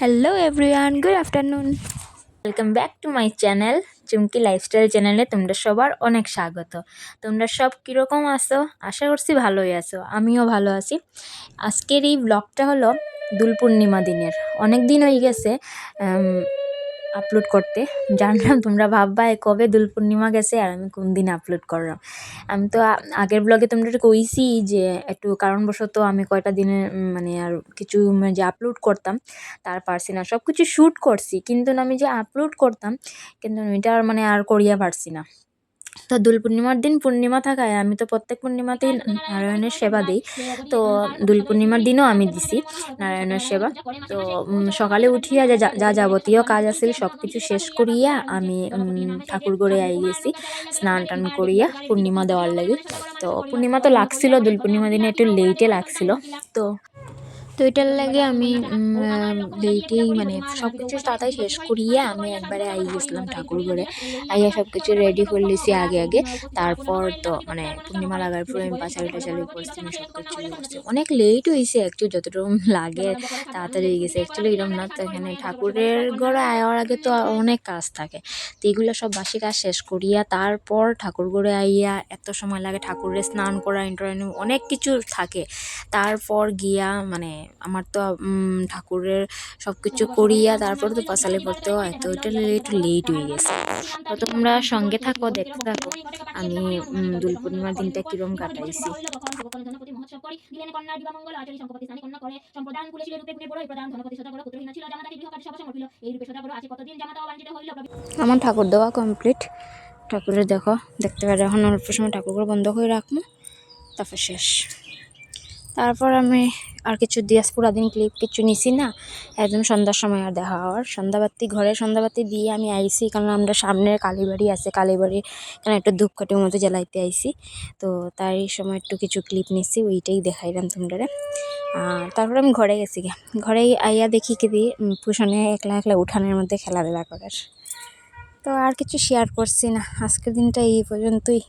Hello everyone good afternoon welcome back to my channel Chumki lifestyle চ্যানেলে তোমরা সবার অনেক স্বাগত। তোমরা সব কীরকম আসো আশা করছি ভালোই আছো, আমিও ভালো আছি। আজকের এই ব্লগটা হলো দুল পূর্ণিমা দিনের। অনেক দিন হয়ে গেছে আপলোড করতে। জানলাম তোমরা ভাববা কবে দোল পূর্ণিমা গেছে আর আমি কোন দিন আপলোড করলাম। আমি তো আগের ব্লগে তোমরা একটু কইছি যে একটু কারণবশত আমি কয়টা দিনে মানে আর কিছু যে আপলোড করতাম, তার পারছি না। সব কিছু শ্যুট করছি, কিন্তু আমি যে আপলোড করতাম, কিন্তু এটা মানে আর করিয়া পারছি না। তো দোল পূর্ণিমার দিন পূর্ণিমা থাকায় আমি তো প্রত্যেক পূর্ণিমাতেই নারায়ণের সেবা দিই। তো দোল পূর্ণিমার দিনও আমি দিছি নারায়ণের সেবা। তো সকালে উঠিয়া যা যাবতীয় কাজ আছিল সব কিছু শেষ করিয়া আমি ঠাকুর ঘরে আই গেছি, স্নান টান করিয়া পূর্ণিমা দেওয়ার লাগে। তো, পূর্ণিমা তো লাগছিল, দোল পূর্ণিমা দিনে একটু লেটে লাগছিল। তো তো এটার লাগে আমি লেটেই মানে সব কিছু তাড়াতাড়ি শেষ করিয়া আমি একবারে আই গেছিলাম ঠাকুর ঘরে আইয়া সব কিছু রেডি করে লিছি আগে আগে। তারপর তো মানে পূর্ণিমা লাগার পর আমি পাঁচালি টাচালি করছি, আমি সব কিছু ইয়ে করছি। অনেক লেট হয়েছে অ্যাকচুয়ালি যতটুকু লাগে তাড়াতাড়ি হয়ে গেছে। অ্যাকচুয়ালি এরকম না তো এখানে ঠাকুরের ঘরে আয়ার আগে তো অনেক কাজ থাকে। তো এগুলো সব বাসি কাজ শেষ করিয়া তারপর ঠাকুর ঘরে আইয়া এত সময় লাগে ঠাকুরের স্নান করা ইন্টারভিউ অনেক কিছু থাকে। তারপর গিয়া মানে আমার তো ঠাকুরের সব কিছু করিয়া তারপর তো পাঁচালি পড়তে হয়, তো ওইটা একটু লেট হয়ে গেছে। তো তোমরা সঙ্গে থাকো, দেখতে থাকো, আমি দোল পূর্ণিমার দিনটা কিরম কাটাইছি। আমার ঠাকুর দেওয়া কমপ্লিট ঠাকুরের দেখো, দেখতে পারে, এখন অল্প সময় ঠাকুরগুলো বন্ধ করে রাখব, তারপর শেষ। তারপর আমি আর কিছু দিয়াসপুরা দিন ক্লিপ কিছু নিছি না। একদম সন্ধ্যার সময় আর দেখা হওয়ার। সন্ধ্যাবাতি, ঘরে সন্ধ্যাবাতি দিয়ে আমি আইছি কারণ আমরা সামনের কালীবাড়ি আছে কালীবাড়ি কারণ একটা ধূপকাঠির মতো জ্বালাইতে আইছি। তো তার সময় একটু কিছু ক্লিপ নিছি, ওইটাই দেখাইলাম তোমরা আর তারপর আমি ঘরে গেছি গে ঘরে আইয়া দেখি কি দি পুষণে একলা একলা উঠানের মধ্যে খেলাধুলা করার তো আর কিছু শেয়ার করছি না। আজকের দিনটা এই পর্যন্তই।